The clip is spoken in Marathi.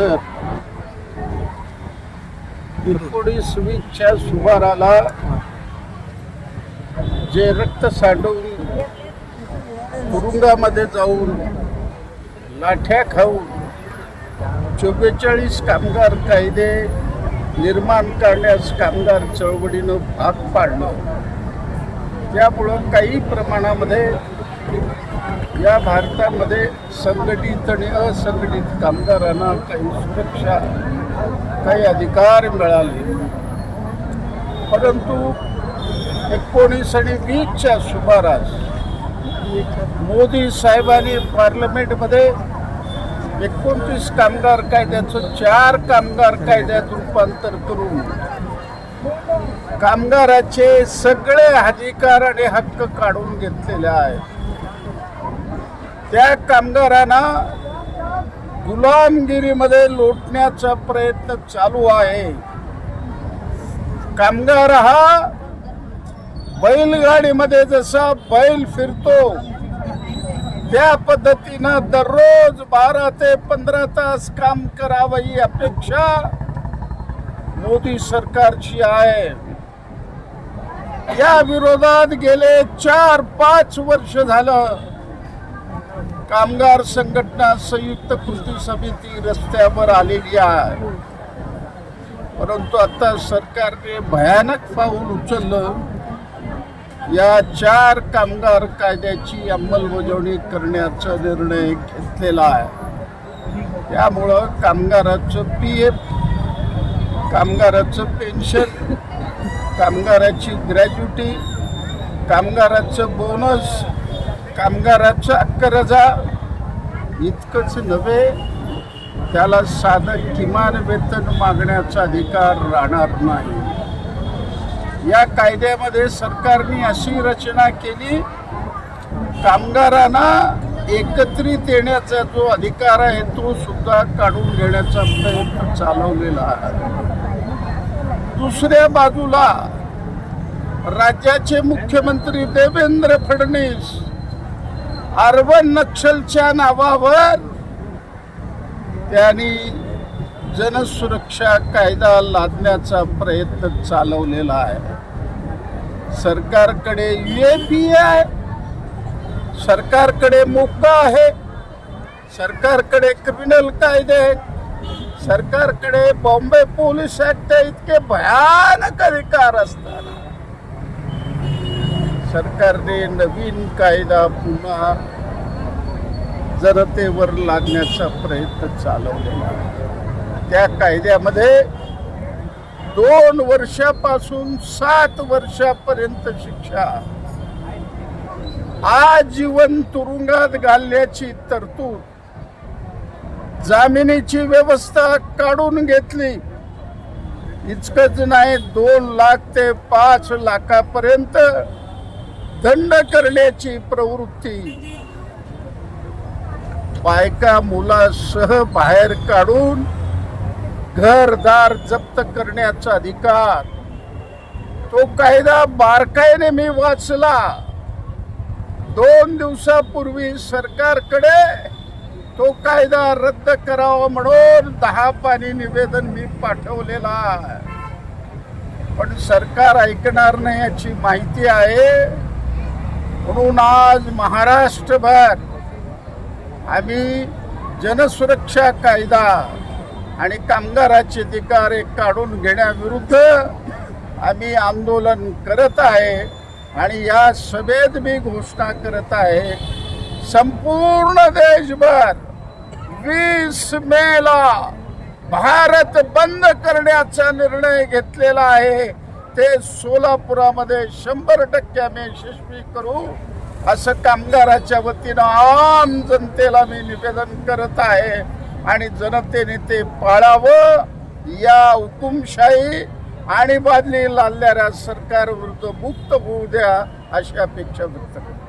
नंतर एकोणीस वीसच्या सुमाराला जे रक्त साठवून तुरुंगामध्ये जाऊन लाठ्या खाऊन चव्वेचाळीस कामगार कायदे निर्माण करण्यास कामगार चळवळीनं भाग पाडलं. त्यामुळं काही प्रमाणामध्ये या भारतामध्ये संघटित आणि असंघटित कामगारांना काही सुरक्षा काही अधिकार मिळाले. परंतु एकोणीस आणि वीसच्या सुमारास मोदी साहेबांनी पार्लमेंटमध्ये एकोणतीस कामगार कायद्याचं चार कामगार कायद्यात रूपांतर करून कामगाराचे सगळे अधिकार आणि हक्क काढून घेतलेले आहेत. त्या कामगारांना गुलामगिरीमध्ये लोटण्याचा प्रयत्न चालू आहे. कामगार हा बैलगाडीमध्ये जसा बैल फिरतो त्या पद्धतीनं दररोज बारा ते पंधरा तास काम करावं ही अपेक्षा मोदी सरकारची आहे. या विरोधात गेले चार पाच वर्ष झालं. कामगार संघटना संयुक्त कृती समिती रस्त्यावर आलेली आहे. परंतु आता सरकारने भयानक पाऊल उचललं. या चार कामगार कायद्याची अंमलबजावणी करण्याचा निर्णय घेतलेला आहे. त्यामुळं कामगाराचं पी एफ कामगाराचं पेन्शन कामगाराची ग्रॅज्युटी कामगाराचं बोनस कामगाराचं अक्करजा इतकंच नव्हे त्याला साधं किमान वेतन मागण्याचा अधिकार राहणार नाही. या कायद्यामध्ये सरकारने अशी रचना केली कामगारांना एकत्रित येण्याचा जो अधिकार आहे तो सुद्धा काढून घेण्याचा प्रयत्न चालवलेला आहे. दुसऱ्या बाजूला राज्याचे मुख्यमंत्री देवेंद्र फडणवीस अर्बन नक्षलच्या नावावर त्यांनी जनसुरक्षा कायदा लादण्याचा प्रयत्न चालवलेला आहे. सरकारकडे युएपी आहे सरकारकडे मोका आहे सरकारकडे क्रिमिनल कायदे आहेत सरकारकडे बॉम्बे पोलीस ऍक्ट इतके भयानक अधिकार असतात सरकारने नवीन कायदा पुन्हा जनतेवर लागण्याचा प्रयत्न चालवलेला आहे. त्या कायद्यामध्ये दोन वर्षापासून सात वर्षापर्यंत शिक्षा आजीवन तुरुंगात घालण्याची तरतूद जामिनीची व्यवस्था काढून घेतली. इतकंच नाही दोन लाख ते पाच लाखापर्यंत दंड करण्याची प्रवृत्ती. बायका मुलासह बाहेर काढून घरदार जप्त करण्याचा अधिकार. तो कायदा बारकाईने मी वाचला. दोन दिवसापूर्वी सरकारकडे तो कायदा रद्द करावा म्हणून दहा पाणी निवेदन मी पाठवलेला आहे. पण सरकार ऐकणार नाही याची माहिती आहे. म्हणून आज महाराष्ट्रभर आम्ही जनसुरक्षा कायदा आणि कामगाराचे अधिकार एक काढून घेण्याविरुद्ध आम्ही आंदोलन करत आहे आणि या सभेत मी घोषणा करत आहे संपूर्ण देशभर वीस मेला भारत बंद करण्याचा निर्णय घेतलेला आहे. ते सोलापुरामध्ये शंभर टक्के आम्ही यशस्वी करू. असं कामगाराच्या वतीनं आम जनतेला मी निवेदन करत आहे. आणि जनतेने ते पाळावं. या हुकुमशाही आणि बादली लादणाऱ्या सरकारविरुद्ध मुक्त होऊ द्या अशी अपेक्षा व्यक्त करतो.